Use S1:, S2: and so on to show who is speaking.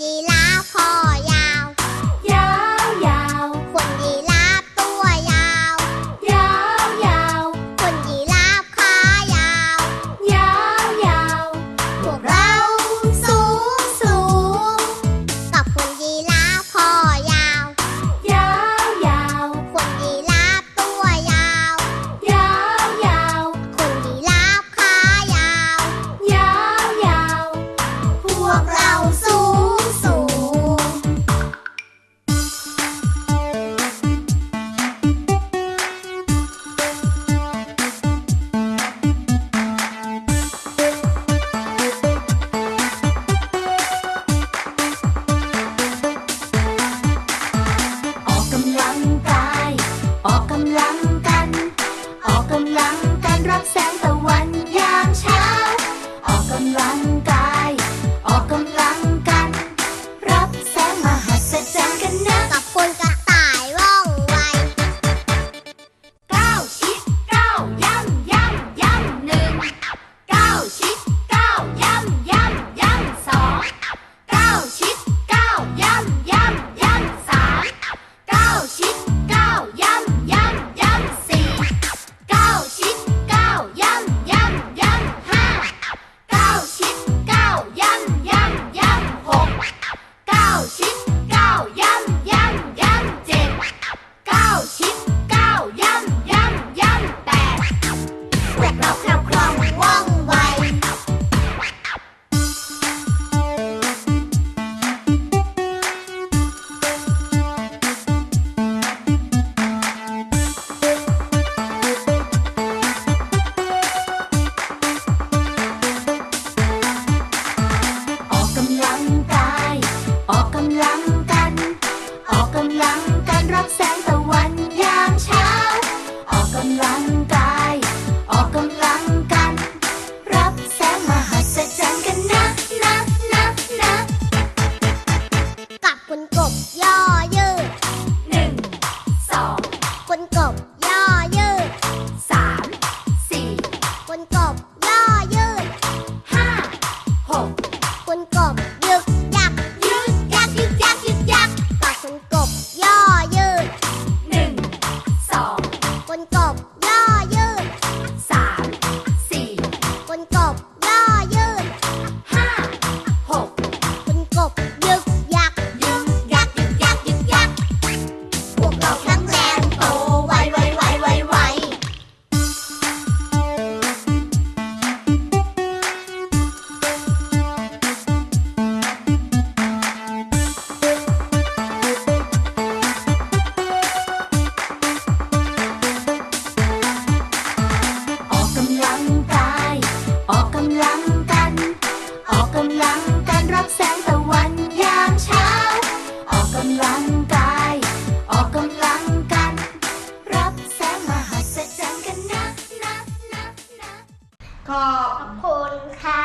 S1: Lagi
S2: Ta ออกกำลังกัน รับแสงมหัศจรกันนะ
S3: ขอ
S1: บคุณค่ะ